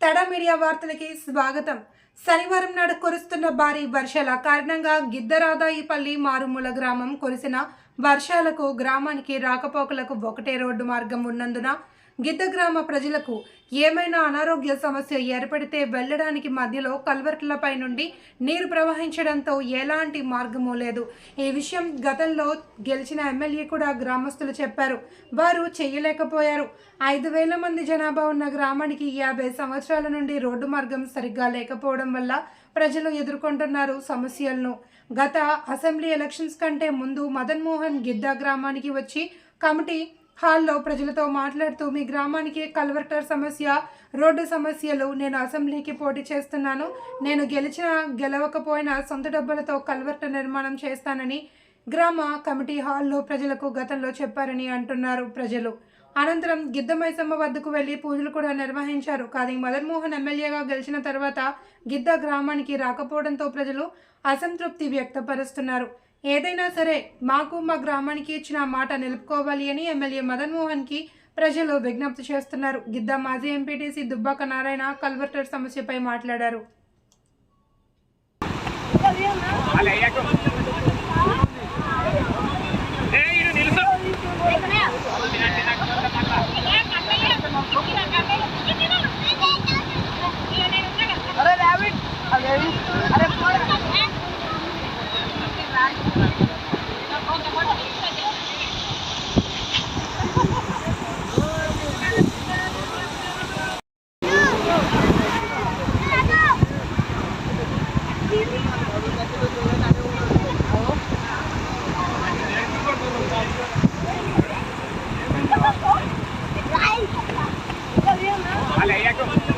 తడ media వార్తలకి స్వాగతం. శనివారం నాడు కురుస్తున్న భారీ వర్షాల కారణంగా గిద్దరాదాయిపల్లి మారుమూల గ్రామం కురిసిన వర్షాలకు గ్రామానికి రాకపోకలకు ఒకటే రోడ్డు మార్గం ఉన్నందున గిద్ద గ్రామ ప్రజలకు ఏమైనా అనారోగ్య సమస్య ఏర్పడితే వెళ్ళడానికి మధ్యలో కల్వర్ట్లపై నుండి నీరు ప్రవహించడంతో ఎలాంటి మార్గము లేదు. ఈ విషయం గతంలో గెలిచిన ఎమ్మెల్యే కూడా గ్రామస్తులు చెప్పారు. వారు చేయలేకపోయారు. ఐదు వేల మంది జనాభా ఉన్న గ్రామానికి యాభై సంవత్సరాల నుండి రోడ్డు మార్గం సరిగ్గా లేకపోవడం వల్ల ప్రజలు ఎదుర్కొంటున్నారు సమస్యలను. గత అసెంబ్లీ ఎలక్షన్స్ కంటే ముందు మదన్ మోహన్ గిద్దా గ్రామానికి వచ్చి కమిటీ హాల్లో ప్రజలతో మాట్లాడుతూ మీ గ్రామానికి కల్వర్టర్ సమస్య రోడ్డు సమస్యలు నేను అసెంబ్లీకి పోటీ చేస్తున్నాను. నేను గెలిచిన గెలవకపోయినా సొంత డబ్బులతో కల్వర్టర్ నిర్మాణం చేస్తానని గ్రామ కమిటీ హాల్లో ప్రజలకు గతంలో చెప్పారని అంటున్నారు ప్రజలు. అనంతరం గిద్ద మైసమ్మ వద్దకు వెళ్ళి పూజలు కూడా నిర్వహించారు. కానీ మదన్మోహన్ ఎమ్మెల్యేగా గెలిచిన తర్వాత గిద్ద గ్రామానికి రాకపోవడంతో ప్రజలు అసంతృప్తి వ్యక్తపరుస్తున్నారు. ఏదైనా సరే మాకు మా గ్రామానికి ఇచ్చిన మాట నిలుపుకోవాలి అని ఎమ్మెల్యే మదన్కి ప్రజలు విజ్ఞప్తి చేస్తున్నారు. గిద్ద మాజీ ఎంపీటీసీ దుబ్బాక నారాయణ కల్వర్టర్ సమస్యపై మాట్లాడారు. Vale, ya con.